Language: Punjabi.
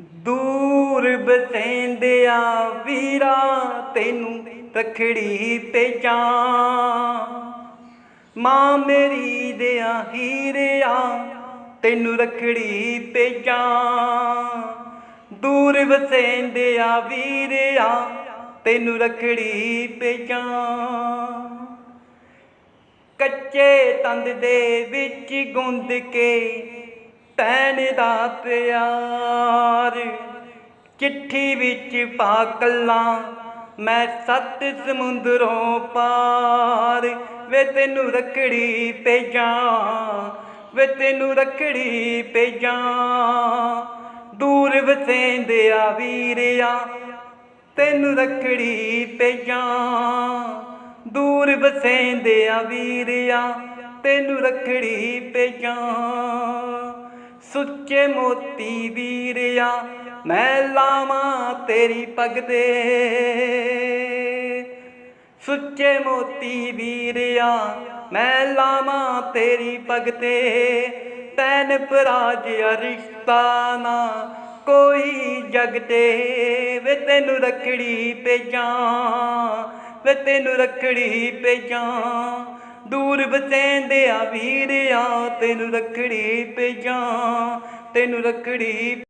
ਦੂਰ ਬਸੈਂਦਿਆ ਵੀਰਾ, ਤੈਨੂੰ ਰਖੜੀ ਭੇਜਾਂ ਮਾਂ ਮੇਰੀ ਦਿਆ ਹੀਰਿਆ, ਤੈਨੂੰ ਰਖੜੀ ਭੇਜਾਂ ਦੂਰ ਵਸੈਂਦਿਆ ਵੀਰਿਆ, ਤੈਨੂੰ ਰਖੜੀ ਭੇਜਾਂ ਕੱਚੇ ਤੰਦ ਦੇ ਵਿੱਚ ਗੁੰਦ ਕੇ ਤੈਨ ਦਾ ਪਿਆਰ। ਚਿੱਠੀ ਵਿੱਚ ਪਾ ਕੱਲਾਂ, ਮੈਂ ਸੱਤ ਸਮੁੰਦਰੋਂ ਪਾਰ। ਵੇ ਤੈਨੂੰ ਰਖੜੀ ਭੇਜਾਂ, ਵੇ ਤੈਨੂੰ ਰਖੜੀ ਭੇਜਾਂ। ਦੂਰ ਵਸੈਂਦਿਆ ਵੀਰਿਆ, ਤੈਨੂੰ ਰਖੜੀ ਭੇਜਾਂ। ਦੂਰ ਵਸੈਂਦਿਆ ਵੀਰਿਆ, ਤੈਨੂੰ ਰਖੜੀ ਭੇਜਾਂ। ਸੁੱਚੇ ਮੋਤੀ ਵੀਰਿਆ, ਮੈਂ ਲਾਵਾਂ ਤੇਰੀ ਪੱਗ ਦੇ ਸੁੱਚੇ ਮੋਤੀ ਵੀਰਿਆ, ਮੈਂ ਲਾਵਾਂ ਤੇਰੀ ਪੱਗ ਤੇ। ਤੈਨ ਪਰਾਜ ਰਿਸ਼ਤਾ ਨਾ, ਕੋਈ ਜਗ ਤੇ। ਵੇ ਤੈਨੂੰ ਰਖੜੀ ਭੇਜਾਂ, ਵੇ ਤੈਨੂੰ ਰਖੜੀ ਭੇਜਾਂ। ਦੂਰ ਵਸੈਂਦੇ ਆ ਵੀਰਿਆ ਤੈਨੂੰ ਰੱਖੜੀ ਭੇਜਾਂ ਤੈਨੂੰ ਰੱਖੜੀ